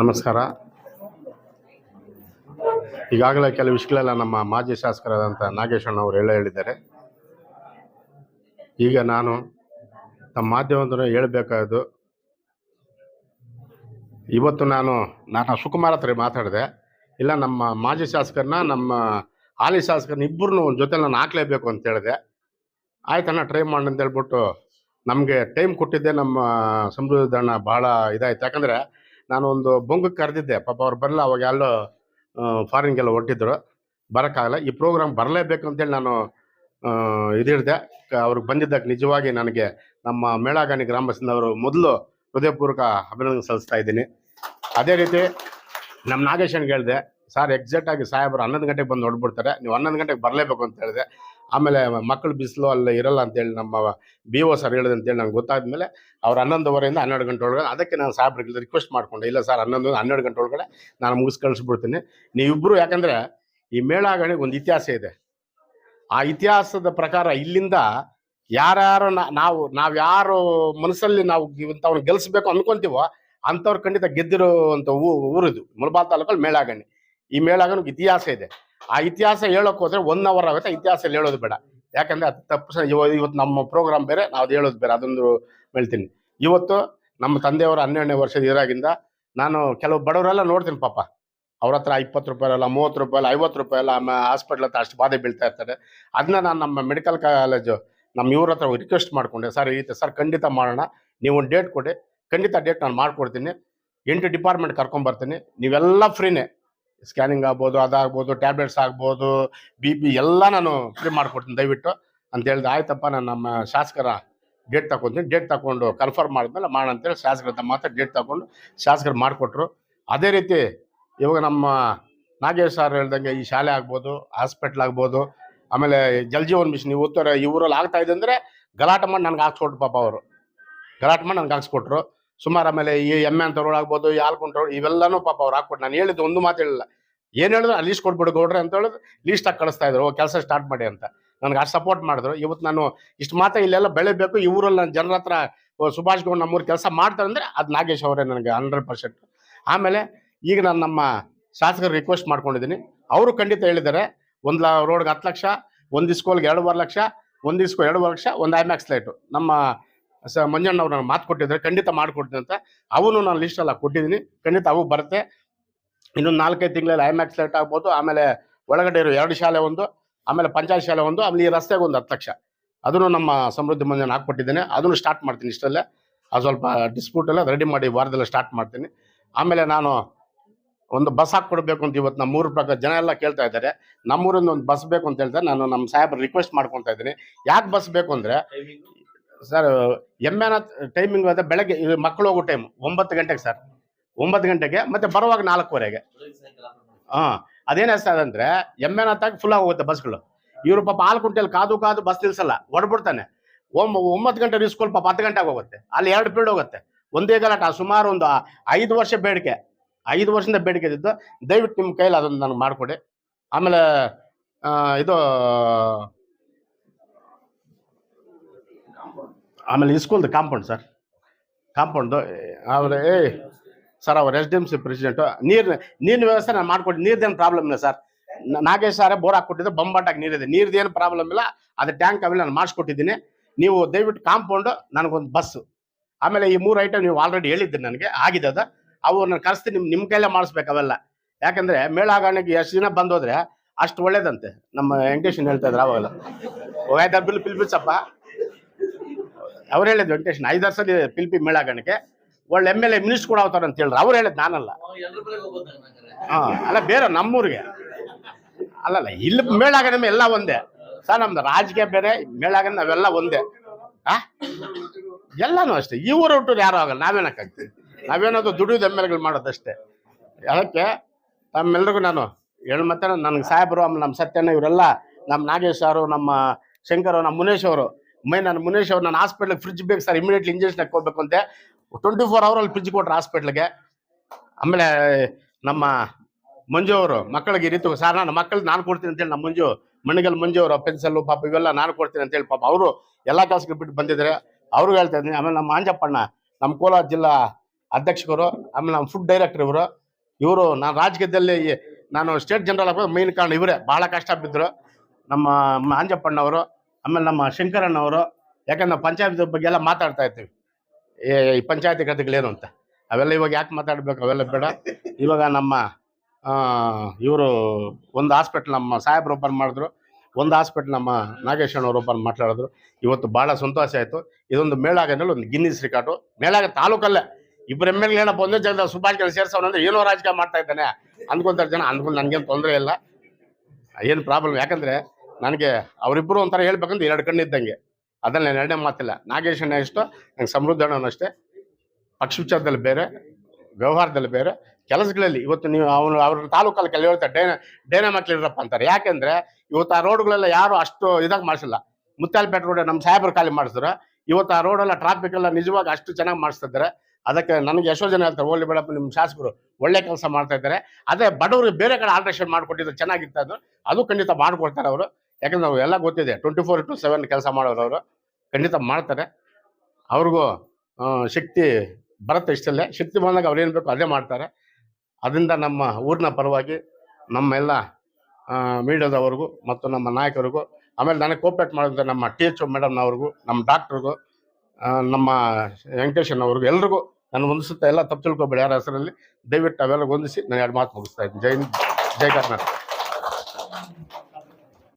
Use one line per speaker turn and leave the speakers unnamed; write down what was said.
ನಮಸ್ಕಾರ. ಈಗಾಗಲೇ ಕೆಲವು ವಿಷಯಗಳೆಲ್ಲ ನಮ್ಮ ಮಾಜಿ ಶಾಸಕರಾದಂಥ ನಾಗೇಶಣ್ಣ ಅವರು ಹೇಳ ಹೇಳಿದ್ದಾರೆ. ಈಗ ನಾನು ನಮ್ಮ ಮಾಧ್ಯಮದನ್ನು ಹೇಳಬೇಕಾದ್ದು, ಇವತ್ತು ನಾನು ನಾನು ಸುಕುಮಾರ್ ಹತ್ರ ಮಾತಾಡಿದೆ. ಇಲ್ಲ, ನಮ್ಮ ಮಾಜಿ ಶಾಸಕರನ್ನ, ನಮ್ಮ ಹಾಲಿ ಶಾಸಕರನ್ನ ಇಬ್ಬರನ್ನು ಜೊತೆ ನಾನು ಹಾಕ್ಲೇಬೇಕು ಅಂತ ಹೇಳಿದೆ. ಆಯ್ತಣ್ಣ ಟ್ರೈ ಮಾಡಿ ಅಂತ ಹೇಳ್ಬಿಟ್ಟು ನಮಗೆ ಟೈಮ್ ಕೊಟ್ಟಿದ್ದೆ ನಮ್ಮ ಸಮೃದ್ಧಣ್ಣ ಭಾಳ ಇದಾಯ್ತು. ಯಾಕಂದರೆ ನಾನು ಒಂದು ಬೊಂಗಕ್ಕೆ ಕರೆದಿದ್ದೆ. ಪಾಪ ಅವ್ರು ಬರಲ್ಲ ಅವಾಗ ಎಲ್ಲೋ ಫಾರಿನ್ಗೆಲ್ಲ ಹೊರಟಿದ್ರು. ಬರೋಕ್ಕಾಗಲ್ಲ. ಈ ಪ್ರೋಗ್ರಾಮ್ ಬರಲೇಬೇಕು ಅಂತೇಳಿ ನಾನು ಇದು ಇದಿಡ್ದೆ. ಅವ್ರಿಗೆ ಬಂದಿದ್ದಕ್ಕೆ ನಿಜವಾಗಿ ನನಗೆ ನಮ್ಮ ಮೇಳಗಾನಿ ಗ್ರಾಮಸ್ಥನವರು ಮೊದಲು ಹೃದಯಪೂರ್ವಕ ಅಭಿನಂದನೆ ಸಲ್ಲಿಸ್ತಾ ಇದ್ದೀನಿ. ಅದೇ ರೀತಿ ನಮ್ಮ ನಾಗೇಶನ್ಗೆ ಹೇಳಿದೆ ಸರ್ ಎಕ್ಸಾಕ್ಟ್ ಆಗಿ ಸಾಹೇಬರು ಹನ್ನೊಂದು ಗಂಟೆಗೆ ಬಂದು ನೋಡ್ಬಿಡ್ತಾರೆ ನೀವು ಹನ್ನೊಂದು ಗಂಟೆಗೆ ಬರಲೇಬೇಕು ಅಂತ ಹೇಳಿದೆ. ಆಮೇಲೆ ಮಕ್ಕಳು ಬಿಸಿಲು ಅಲ್ಲಿ ಇರಲ್ಲ ಅಂತೇಳಿ ನಮ್ಮ ಬಿ ಒ ಸರ್ ಹೇಳಿದೆ ಅಂತೇಳಿ ನಂಗೆ ಗೊತ್ತಾದ್ಮೇಲೆ ಅವ್ರು ಹನ್ನೊಂದುವರೆಯಿಂದ ಹನ್ನೆರಡು ಗಂಟೆ ಒಳಗಡೆ, ಅದಕ್ಕೆ ನಾನು ಸಾಹೇಬ್ರಿಗೆ ರಿಕ್ವೆಸ್ಟ್ ಮಾಡಿಕೊಂಡೆ. ಇಲ್ಲ ಸರ್ ಹನ್ನೊಂದು ಹನ್ನೆರಡು ಗಂಟೆ ಒಳಗಡೆ ನಾನು ಮುಗಿಸ್ ಕಳಿಸ್ಬಿಡ್ತೀನಿ ನೀವಿಬ್ಬರು ಯಾಕಂದರೆ ಈ ಮೇಳಾಗಣಿಗೆ ಒಂದು ಇತಿಹಾಸ ಇದೆ. ಆ ಇತಿಹಾಸದ ಪ್ರಕಾರ ಇಲ್ಲಿಂದ ಯಾರ್ಯಾರು ನಾವು ನಾವು ಯಾರು ಮನಸ್ಸಲ್ಲಿ ನಾವು ಇಂಥವ್ನ ಗೆಲ್ಲಿಸ್ಬೇಕು ಅಂದ್ಕೊತೀವೋ ಅಂಥವ್ರು ಖಂಡಿತ ಗೆದ್ದಿರುವಂಥ ಊ, ಊರಿದು. ಮುಲ್ಬಾಲ್ ತಾಲೂಕಲ್ಲಿ ಮೇಳಾಗಣಿ. ಈ ಮೇಳಾಗಣಿಗೆ ಇತಿಹಾಸ ಇದೆ. ಆ ಇತಿಹಾಸ ಹೇಳೋಕೆ ಹೋದ್ರೆ ಒನ್ ಅವರ್ ಆಗುತ್ತೆ ಇತಿಹಾಸ ಹೇಳೋದು ಬೇಡ. ಯಾಕಂದ್ರೆ ಅದು ತಪ್ಪು ಇವತ್ತು ನಮ್ಮ ಪ್ರೋಗ್ರಾಮ್ ಬೇರೆ, ನಾವು ಹೇಳೋದು ಬೇರೆ, ಅದೊಂದು ಹೇಳ್ತೀನಿ. ಇವತ್ತು ನಮ್ಮ ತಂದೆಯವರು ಹನ್ನೆರಡನೇ ವರ್ಷದ ಇರಾಗಿಂದ ನಾನು ಕೆಲವು ಬಡವರೆಲ್ಲ ನೋಡ್ತೀನಿ ಪಾಪ. ಅವ್ರ ಹತ್ರ ಇಪ್ಪತ್ತು ರೂಪಾಯಿ ಅಲ್ಲ, ಮೂವತ್ತು ರೂಪಾಯಿ ಅಲ್ಲ, ಐವತ್ತು ರೂಪಾಯಿ ಅಲ್ಲ ಆಮೇಲೆ ಹಾಸ್ಪಿಟ್ಲ್ ಹತ್ರ ಅಷ್ಟು ಬಾಧೆ ಬೀಳ್ತಾ ಇರ್ತಾರೆ ಅದನ್ನ ನಾನು ನಮ್ಮ ಮೆಡಿಕಲ್ ಕಾಲೇಜು ನಮ್ಮ ಇವ್ರ ಹತ್ರ ರಿಕ್ವೆಸ್ಟ್ ಮಾಡ್ಕೊಂಡೆ, ಸರ್, ಈ ಸರ್, ಖಂಡಿತ ಮಾಡೋಣ. ನೀವು ಒಂದು ಡೇಟ್ ಕೊಡಿ. ಖಂಡಿತ ಡೇಟ್ ನಾನು ಮಾಡ್ಕೊಡ್ತೀನಿ. ಎಂಟು ಡಿಪಾರ್ಟ್ಮೆಂಟ್ ಕರ್ಕೊಂಬರ್ತೀನಿ ನೀವೆಲ್ಲ ಫ್ರೀನೇ ಸ್ಕ್ಯಾನಿಂಗ್ ಆಗ್ಬೋದು, ಅದಾಗ್ಬೋದು ಟ್ಯಾಬ್ಲೆಟ್ಸ್ ಆಗ್ಬೋದು ಬಿ ಪಿ ಎಲ್ಲ ನಾನು ಫ್ರೀ ಮಾಡ್ಕೊಡ್ತೀನಿ. ದಯವಿಟ್ಟು ಅಂತ ಹೇಳ್ದೆ, ಆಯ್ತಪ್ಪ, ನಾನು ನಮ್ಮ ಶಾಸಕರ ಡೇಟ್ ತಗೊಂತೀನಿ. ಡೇಟ್ ತಗೊಂಡು ಕನ್ಫರ್ಮ್ ಮಾಡಿದ್ಮೇಲೆ ಮಾಡೋಣ ಅಂತೇಳಿ ಶಾಸಕರ ಮಾತ್ರ ಡೇಟ್ ತಗೊಂಡು ಶಾಸಕರು ಮಾಡಿಕೊಟ್ರು. ಅದೇ ರೀತಿ ಇವಾಗ ನಮ್ಮ ನಾಗೇಶ್ ಸರ್ ಹೇಳ್ದಂಗೆ ಈ ಶಾಲೆ ಆಗ್ಬೋದು ಹಾಸ್ಪಿಟ್ಲ್ ಆಗ್ಬೋದು, ಆಮೇಲೆ ಜಲ್ ಜೀವನ್ ಮಿಷನ್ ಇವತ್ತರ ಈ ಊರಲ್ಲಿ ಆಗ್ತಾ ಇದೆ ಅಂದರೆ ಗಲಾಟೆ ಮಾಡಿ ನನಗೆ ಹಾಕ್ಸ್ಕೊಟ್ರು ಪಾಪ ಅವರು. ಗಲಾಟೆ ಮಾಡಿ ನನಗೆ ಹಾಕ್ಸ್ಕೊಟ್ರು. ಸುಮಾರು ಆಮೇಲೆ ಈ ಎಮ್ಮೆ ಅಂತವ್ರು ಆಗ್ಬೋದು ಯಾಲ್ ಕುಂಟವ್ರು ಇವೆಲ್ಲನೂ ಪಾಪ ಅವ್ರು ಹಾಕ್ಬಿಟ್ಟು ನಾನು ಹೇಳಿದ್ದು ಒಂದು ಮಾತು ಹೇಳಿಲ್ಲ. ಏನು ಹೇಳಿದ್ರು ಆ ಲೀಸ್ಟ್ ಕೊಟ್ಬಿಡು ಗೌಡ್ರೆ ಅಂತ ಹೇಳಿದ್ರು ಲೀಸ್ಟಾಗಿ ಕಳಿಸ್ತಾ ಇದ್ರು ಕೆಲಸ ಸ್ಟಾರ್ಟ್ ಮಾಡಿ ಅಂತ. ನನಗೆ ಅಷ್ಟು ಸಪೋರ್ಟ್ ಮಾಡಿದ್ರು. ಇವತ್ತು ನಾನು ಇಷ್ಟು ಮಾತ್ರ ಇಲ್ಲೆಲ್ಲ ಬೆಳಿಬೇಕು, ಈ ಊರಲ್ಲಿ ನಾನು ಜನರ ಹತ್ರ ಸುಭಾಷ್ ಗೌಡ್ ನಮ್ಮೂರು ಕೆಲಸ ಮಾಡ್ತಾರೆ ಅಂದರೆ ಅದು ನಾಗೇಶ್ ಅವರೇ ನನಗೆ ಹಂಡ್ರೆಡ್ ಪರ್ಸೆಂಟ್ ಆಮೇಲೆ ಈಗ ನಾನು ನಮ್ಮ ಶಾಸಕರು ರಿಕ್ವೆಸ್ಟ್ ಮಾಡ್ಕೊಂಡಿದ್ದೀನಿ. ಅವರು ಖಂಡಿತ ಹೇಳಿದ್ದಾರೆ, ಒಂದು ರೋಡ್ಗೆ ಹತ್ತು ಲಕ್ಷ, ಒಂದು ಇಸ್ಕೋಲ್ಗೆ ಎರಡೂವರೆ ಲಕ್ಷ, ಒಂದು ಇಸ್ಕೋ ಎರಡೂವರೆ ಲಕ್ಷ, ಒಂದು ಐಮ್ಯಾಕ್ಸ್ ಲೈಟು ನಮ್ಮ ಮಂಜಣ್ಣ ಅವ್ರು ನಾನು ಮಾತು ಕೊಟ್ಟಿದ್ದಾರೆ, ಖಂಡಿತ ಮಾಡಿಕೊಡ್ತೀನಿ ಅಂತ. ಅವನು ನಾನು ಲಿಸ್ಟೆಲ್ಲ ಕೊಟ್ಟಿದ್ದೀನಿ, ಖಂಡಿತ ಅವು ಬರುತ್ತೆ. ಇನ್ನೊಂದು ನಾಲ್ಕೈದು ತಿಂಗಳಲ್ಲಿ ಐಮ್ಯಾಕ್ಸ್ ಲೈಟ್ ಆಗ್ಬೋದು, ಆಮೇಲೆ ಒಳಗಡೆ ಇರೋ ಎರಡು ಶಾಲೆ ಒಂದು, ಆಮೇಲೆ ಪಂಚಾಯತ್ ಶಾಲೆ ಒಂದು ಆಮೇಲೆ ಈ ರಸ್ತೆಗೆ ಒಂದು ಹತ್ತು ಲಕ್ಷ. ಅದನ್ನು ನಮ್ಮ ಸಮೃದ್ಧಿ ಮಂಜನ್ ಹಾಕ್ಕೊಟ್ಟಿದ್ದೇನೆ ಅದನ್ನು ಸ್ಟಾರ್ಟ್ ಮಾಡ್ತೀನಿ ಇಷ್ಟಲ್ಲೇ. ಅದು ಸ್ವಲ್ಪ ಡಿಸ್ಪ್ಯೂಟ್ ಎಲ್ಲ ರೆಡಿ ಮಾಡಿ ವಾರದಲ್ಲೇ ಸ್ಟಾರ್ಟ್ ಮಾಡ್ತೀನಿ. ಆಮೇಲೆ ನಾನು ಒಂದು ಬಸ್ ಹಾಕ್ಕೊಡ್ಬೇಕು ಅಂತ ಇವತ್ತು ನಮ್ಮ ಮೂರು ಪ್ರಕಾರ ಜನ ಎಲ್ಲ ಕೇಳ್ತಾ ಇದ್ದಾರೆ. ನಮ್ಮೂರಿಂದ ಒಂದು ಬಸ್ ಬೇಕು ಅಂತ ಹೇಳ್ತಾರೆ. ನಾನು ನಮ್ಮ ಸಾಹೇಬ್ರು ರಿಕ್ವೆಸ್ಟ್ ಮಾಡ್ಕೊತಾ ಇದ್ದೀನಿ. ಯಾಕೆ ಬಸ್ ಬೇಕು ಅಂದರೆ ಸರ್ ಎಮ್ಮೆನ ಟೈಮಿಂಗ್ ಅದೇ ಬೆಳಗ್ಗೆ, ಇದು ಮಕ್ಕಳು ಹೋಗೋ ಟೈಮ್ ಒಂಬತ್ತು ಗಂಟೆಗೆ ಸರ್ ಒಂಬತ್ತು ಗಂಟೆಗೆ, ಮತ್ತೆ ಬರುವಾಗ ನಾಲ್ಕುವರೆಗೆ. ಹಾಂ, ಅದೇನು ಅಂದ್ರೆ ಎಮ್ಮೆನ ತಾಗಿ ಫುಲ್ ಆಗೋಗುತ್ತೆ ಬಸ್ಗಳು. ಇವರು ಪಾಪ ಆಲ್ಕುಂಟೆಯಲ್ಲಿ ಕಾದು ಕಾದು ಬಸ್ ನಿಲ್ಸಲ್ಲ ಹೊಡ್ಬಿಡ್ತಾನೆ ಒಂಬ ಒಂಬತ್ತು ಗಂಟೆ ಇಸ್ಕೂಲ್ ಪಾಪ ಹತ್ತು ಗಂಟೆಗೆ ಹೋಗುತ್ತೆ ಅಲ್ಲಿ ಎರಡು ಪೀರಿಯಡ್ ಹೋಗುತ್ತೆ. ಒಂದೇ ಗಲಾಟ ಸುಮಾರು ಒಂದು ಐದು ವರ್ಷ ಬೇಡಿಕೆ. ಐದು ವರ್ಷದಿಂದ ಬೇಡಿಕೆ ಇದ್ದಿದ್ದು. ದಯವಿಟ್ಟು ನಿಮ್ಮ ಕೈಲಿ ಅದನ್ನು ನನಗೆ ಮಾಡಿಕೊಡಿ. ಆಮೇಲೆ ಇದು ಆಮೇಲೆ ಇಸ್ಕೂಲ್ದು ಕಾಂಪೌಂಡ್ ಸರ್ ಕಾಂಪೌಂಡು ಅವ್ರ ಏ ಸರ್ ಅವ್ರು S D M C president ನೀರು ನೀರಿನ ವ್ಯವಸ್ಥೆ ನಾನು ಮಾಡ್ಕೊಟ್ಟು ನೀರ್ದೇನು ಪ್ರಾಬ್ಲಮ್ ಇಲ್ಲ ಸರ್ ನಾಗೇಶ್ ಸಾರೇ ಬೋರ್ ಹಾಕ್ಕೊಟ್ಟಿದ್ದು ಬಂಬಾಟಾಗಿ ನೀರಿದೆ ನೀರ್ದೇನು ಪ್ರಾಬ್ಲಮ್ ಇಲ್ಲ ಅದು ಟ್ಯಾಂಕ್ ಅವೆಲ್ಲ ನಾನು ಮಾಡಿಸ್ಕೊಟ್ಟಿದ್ದೀನಿ ನೀವು ದಯವಿಟ್ಟು ಕಾಂಪೌಂಡು ನನಗೊಂದು ಬಸ್ಸು ಆಮೇಲೆ ಈ ಮೂರು ಐಟಮ್ ನೀವು ಆಲ್ರೆಡಿ ಹೇಳಿದ್ದೆ ನನಗೆ ಆಗಿದೆ ಅದು ಅವು ನಾನು ಕರೆಸ್ತೀನಿ ನಿಮ್ಮ ನಿಮ್ಮ ಕೈಲೇ ಮಾಡಿಸ್ಬೇಕು ಅವೆಲ್ಲ ಯಾಕಂದರೆ ಮೇಳಾಗಣಿಗೆ ಎಷ್ಟು ದಿನ ಬಂದೋದ್ರೆ ಅಷ್ಟು ಒಳ್ಳೇದಂತೆ ನಮ್ಮ ವೆಂಕಟೇಶನ್ ಹೇಳ್ತಾ ಇದ್ರು ಅವಾಗಲ್ಲ ಹೋಗಾಯ್ತಾ ಬಿಲ್ ಪಿಲ್ಪಿಸಪ್ಪ ಅವ್ರು ಹೇಳಿದ್ ವೆಂಕಟೇಶ್ ಐದಾರು ಸಲ ಪಿಲ್ಪಿ ಮೇಳಗಣಕ್ಕೆ, ಒಳ್ಳೆ ಎಂ ಎಲ್ ಎ ಮಿನಿಸ್ಟರ್ ಕೂಡ ಅವತಾರ ಅಂತ ಹೇಳಿದ್ರು ಅವ್ರು ಹೇಳಿದ್ ನಾನಲ್ಲ. ಹಾ, ಅಲ್ಲ ಬೇರೆ ನಮ್ಮೂರಿಗೆ. ಅಲ್ಲಲ್ಲ, ಇಲ್ಲಿ ಮೇಳಾಗಣ ಎಲ್ಲ ಒಂದೇ. ಸರ್ ನಮ್ದು ರಾಜಕೀಯ ಬೇರೆ, ಮೇಳಾಗಣ ನಾವೆಲ್ಲ ಒಂದೇ. ಆ? ಎಲ್ಲಾನು ಅಷ್ಟೇ. ಈ ಊರು ಹುಟ್ಟೋರು ಯಾರು ಆಗಲ್ಲ ನಾವೇನಕ್ಕಾಗ್ತೀವಿ ನಾವೇನದು ದುಡಿಯೋದು ಎಂ ಎಲ್ ಎಗಳು ಮಾಡೋದಷ್ಟೇ. ಅದಕ್ಕೆ ತಮ್ಮೆಲ್ರಿಗೂ ನಾನು ಹೇಳಿ ಮತ್ತೆ ನನಗೆ ಸಾಹೇಬರು ಆಮೇಲೆ ನಮ್ಮ ಸತ್ಯಣ್ಣ, ಇವರೆಲ್ಲ, ನಮ್ಮ ನಾಗೇಶ್ ಅವರು ನಮ್ಮ ಶಂಕರ್, ನಮ್ಮ ಮುನೇಶ್ ಅವರು ಮೈ ನಾನು ಮುನೇಶ್ ಅವ್ರು ನಾನು ಹಾಸ್ಪಿಟ್ಲಿಗೆ ಫ್ರಿಜ್ ಬೇಕು ಸರ್ ಇಮಿಡಿಯೇಟ್ಲಿ ಇಂಜೆಕ್ಷನ್ ಹಾಕೋಬೇಕು ಅಂತೆ. ಟ್ವೆಂಟಿ ಫೋರ್ ಅವರಲ್ಲಿ ಫ್ರಿಜ್ ಕೊಟ್ರು ಹಾಸ್ಪಿಟ್ಲಿಗೆ. ಆಮೇಲೆ ನಮ್ಮ ಮಂಜು ಅವರು, ಮಕ್ಕಳಿಗೆ ಈ ರೀತಿ ಸರ್ ನಾನು ಮಕ್ಕಳು ನಾನು ಕೊಡ್ತೀನಿ ಅಂತೇಳಿ ನಮ್ಮ ಮಂಜು ಮಣ್ಣಿಗಲ್ ಮಂಜು ಅವರು ಪೆನ್ಸಲ್ಲು ಪಾಪ, ಇವೆಲ್ಲ ನಾನು ಕೊಡ್ತೀನಿ ಅಂತೇಳಿ ಪಾಪ, ಅವರು ಎಲ್ಲ ಕೆಲಸಕ್ಕೆ ಬಿಟ್ಟು ಬಂದಿದ್ದಾರೆ. ಅವ್ರಿಗೂ ಹೇಳ್ತಾ ಇದ್ದೀನಿ, ಆಮೇಲೆ ನಮ್ಮ ಆಂಜಪ್ಪಣ್ಣ, ನಮ್ಮ ಕೋಲಾರ ಜಿಲ್ಲಾ ಅಧ್ಯಕ್ಷರು ಆಮೇಲೆ ನಮ್ಮ ಫುಡ್ ಡೈರೆಕ್ಟರ್ ಇವರು. ಇವರು, ನಾನು ರಾಜಕೀಯದಲ್ಲಿ ನಾನು ಸ್ಟೇಟ್ ಜನರಲ್ ಆಗೋದು ಮೇನ್ ಕಾರಣ ಇವರೇ, ಬಹಳ ಕಷ್ಟ ಬಿದ್ದರು. ನಮ್ಮ ಆಂಜಪ್ಪಣ್ಣವರು ಆಮೇಲೆ ನಮ್ಮ ಶಂಕರಣ್ಣವರು ಯಾಕಂದ್ರೆ ನಾವು ಪಂಚಾಯತ್ ಬಗ್ಗೆ ಎಲ್ಲ ಮಾತಾಡ್ತಾ ಇರ್ತೀವಿ. ಏ, ಈ ಪಂಚಾಯತಿ ಕಥೆಗಳೇನು ಅಂತ. ಅವೆಲ್ಲ ಇವಾಗ ಯಾಕೆ ಮಾತಾಡ್ಬೇಕು? ಅವೆಲ್ಲ ಬೇಡ. ಇವಾಗ ನಮ್ಮ ಇವರು ಒಂದು ಹಾಸ್ಪಿಟ್ಲ್ ನಮ್ಮ ಸಾಹೇಬ್ರು ಓಪನ್ ಮಾಡಿದ್ರು. ಒಂದು ಹಾಸ್ಪಿಟ್ಲ್ ನಮ್ಮ ನಾಗೇಶ್ವರ ಓಪನ್ ಮಾತಾಡಿದ್ರು. ಇವತ್ತು ಭಾಳ ಸಂತೋಷ ಆಯಿತು. ಇದೊಂದು ಮೇಳಾಗನಲ್ಲಿ ಒಂದು ಗಿನ್ನಿಸ್ ರಿಕಾರ್ಡು. ಮೇಳಾಗ ತಾಲೂಕಲ್ಲೇ. ಇಬ್ಬರು ಎಂ ಎಲ್ ಏನಪ್ಪ ಒಂದೇ ಜಾಗದ ಸುಭಾಷ್ ಗೆಲ್ ಸೇರ್ಸೋನಂದ್ರೆ ಏನೋ ರಾಜಕೀಯ ಮಾಡ್ತಾ ಇದ್ದಾನೆ. ಅಂದ್ಕೊಂತಾರೆ ಜನ. ಅಂದ್ಕೊಂಡು ನನಗೇನು ತೊಂದರೆ ಇಲ್ಲ. ಏನು ಪ್ರಾಬ್ಲಮ್ ಯಾಕಂದ್ರೆ ನನಗೆ ಅವರಿಬ್ಬರು ಒಂಥರ ಹೇಳ್ಬೇಕಂದ್ರೆ ಎರಡು ಕಣ್ಣು ಇದ್ದಂಗೆ. ಅದನ್ನ ಎರಡನೇ ಮಾತಿಲ್ಲ. ನಾಗೇಶ್ ಅಣ್ಣ ಇಷ್ಟ ನಂಗೆ ಸಮೃದ್ಧ ಅಷ್ಟೇ. ಪಕ್ಷ ವಿಚಾರದಲ್ಲಿ ಬೇರೆ, ವ್ಯವಹಾರದಲ್ಲಿ ಬೇರೆ, ಕೆಲಸಗಳಲ್ಲಿ. ಇವತ್ತು ನೀವು ಅವನು, ಅವ್ರ ತಾಲೂಕಲ್ಲಿ ಕೆಲವು ಹೇಳ್ತಾರೆ, ಡೈನ, ಡೇನ ಮಕ್ಳಿರಪ್ಪ ಅಂತಾರೆ. ಯಾಕೆಂದ್ರೆ ಇವತ್ತು ಆ ರೋಡ್ಗಳೆಲ್ಲ ಯಾರು ಅಷ್ಟು ಇದಾಗಿ ಮಾಡಿಸಿಲ್ಲ. ಮುತ್ತಾಲ್ಪೇಟೆ ರೋಡ್ ನಮ್ಮ ಸಾಹೇಬರು ಖಾಲಿ ಮಾಡಿಸಿದ್ರು. ಇವತ್ತು ಆ ರೋಡೆಲ್ಲ ಟ್ರಾಫಿಕ್ ಎಲ್ಲ ನಿಜವಾಗಿ ಅಷ್ಟು ಚೆನ್ನಾಗಿ ಮಾಡಿಸ್ತಿದ್ದಾರೆ. ಅದಕ್ಕೆ ನನಗೆ ಎಷ್ಟೋ ಜನ ಹೇಳ್ತಾರೆ ಓಲಿ ಬೇಡಪ್ಪ, ನಿಮ್ಮ ಶಾಸಕರು ಒಳ್ಳೆ ಕೆಲಸ ಮಾಡ್ತಾ ಇದ್ದಾರೆ. ಅದೇ ಬಡವರು ಬೇರೆ ಕಡೆ ಆಲ್ಟ್ರೇಷನ್ ಮಾಡಿಕೊಟ್ಟಿದ್ದು ಚೆನ್ನಾಗಿತ್ತು ಅದು ಅದು ಖಂಡಿತ ಮಾಡಿಕೊಡ್ತಾರೆ ಅವರು. ಯಾಕಂದ್ರೆ ನಾವು ಎಲ್ಲ ಗೊತ್ತಿದೆ. ಟ್ವೆಂಟಿ ಫೋರ್ ಟು ಸೆವೆನ್ ಕೆಲಸ ಮಾಡೋರು ಅವರು. ಖಂಡಿತ ಮಾಡ್ತಾರೆ. ಅವ್ರಿಗೂ ಶಕ್ತಿ ಬರುತ್ತೆ ಇಷ್ಟಲ್ಲೇ. ಶಕ್ತಿ ಬಂದಾಗ ಅವ್ರು ಏನು ಬೇಕು ಅದೇ ಮಾಡ್ತಾರೆ. ಅದರಿಂದ ನಮ್ಮ ಊರಿನ ಪರವಾಗಿ ನಮ್ಮೆಲ್ಲ ಮೀಡಿಯಾದವ್ರಿಗೂ ಮತ್ತು ನಮ್ಮ ನಾಯಕರಿಗೂ, ಆಮೇಲೆ ನನಗೆ ಕೋಪರೇಟ್ ಮಾಡಿದ ನಮ್ಮ ಟಿ ಎಚ್ ಮೇಡಮ್ನವ್ರಿಗೂ, ನಮ್ಮ ಡಾಕ್ಟ್ರಿಗೂ ನಮ್ಮ ವೆಂಕಟೇಶನ್ ಅವ್ರಿಗೂ ಎಲ್ರಿಗೂ ನಾನು ಹೊಂದಿಸುತ್ತಾ ಎಲ್ಲ ತಪ್ಪು ತಿಳ್ಕೊಬೇಡಿ. ಯಾರ ಹೆಸರಲ್ಲಿ ದಯವಿಟ್ಟು ಅವೆಲ್ಲ ಹೊಂದಿಸಿ ನಾನು ಎರಡು ಮಾತು ಮುಗಿಸ್ತಾ ಇದ್ದೀನಿ. ಜೈ ಜೈ ಕರ್ನಾಟಕ.